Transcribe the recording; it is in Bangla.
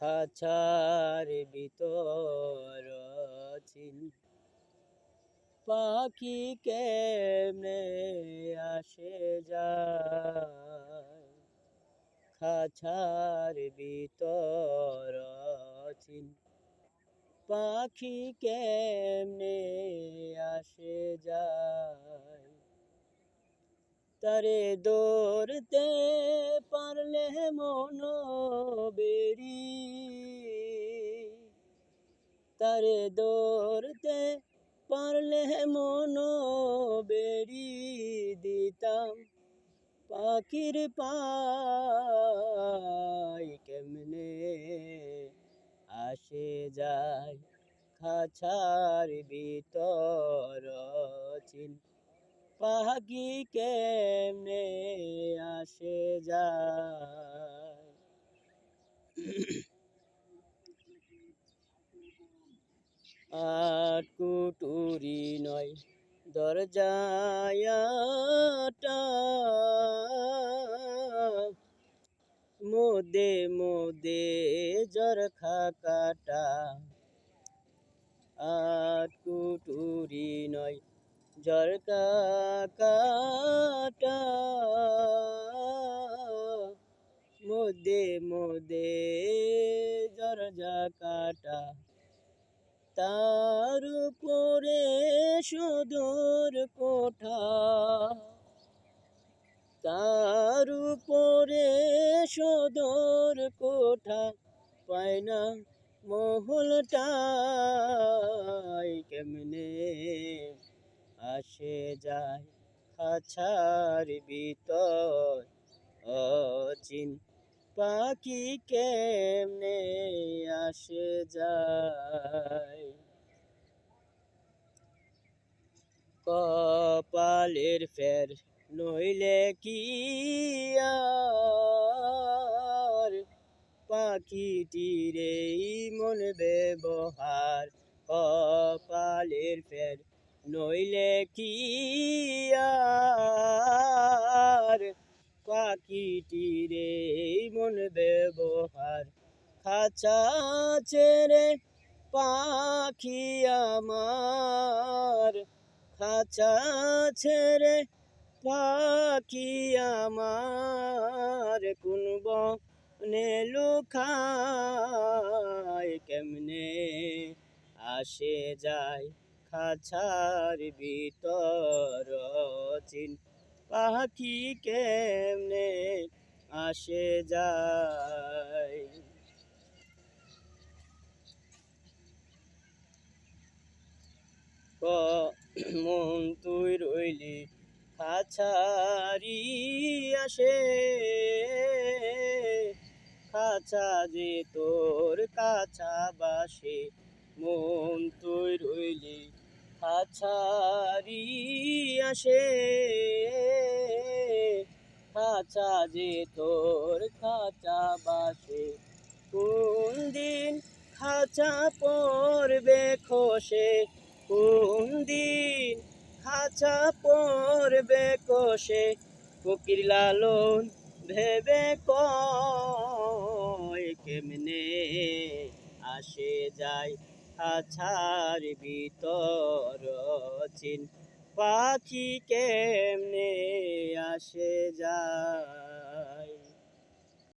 খাঁচার ভিতর পাখি কেমনে আসে যায়? খাঁচার ভিতর পাখি কেমনে আসে যায়? তারে দৌড়তে পারলে মন বেরি তারে দৌড়তে পারলে মন বেরি দিতাম। পাখির পাই কেমনে আসে যায় খাছার ভিতর চিন। পাখি কেমনে আসে যায় আট কুটুরি নয় দরজায়াটা। মোদে মোদে জরখা কাটা আট কুটুরি নয় জরকা কাটা মোদে মোদে জরজা কাটা তার উপরে সুদূর কোঠা। তার উপরে সদর কোঠা, পায় না মহলটাই কেমনে আসে যায় খাঁচার ভিতর অচিন পাখি কেমনে আসে যায়? কপালের ফের নইলে কি আর? পাখিটিরে মন ব্যবহার কপালের ফের নইলে কি আর? পাখিটিরে মন ব্যবহার খাঁচা ছেড়ে পাখি আমার খাঁচা ছেড়ে পাখি আমার কোন বনে লুকায় কেমনে? আসে যায় খাঁচার ভিতর চিন পাখি কেমনে আসে যায়? মন তুই রইলি খাছারি আসে। খাঁচা যে তোর কাছা বাসে মন তুই রইলি খাছারি আসে। খাঁচা যে তোর খাঁচা বাসে। কোন দিন খাঁচা পড়বে খসে? কোন দিন খাঁচা পড়বে কষে ফকির লালন ভেবে কয়, কেমনে আসে যায় খাঁচার ভিতর চিন পাখি কেমনে আসে যায়?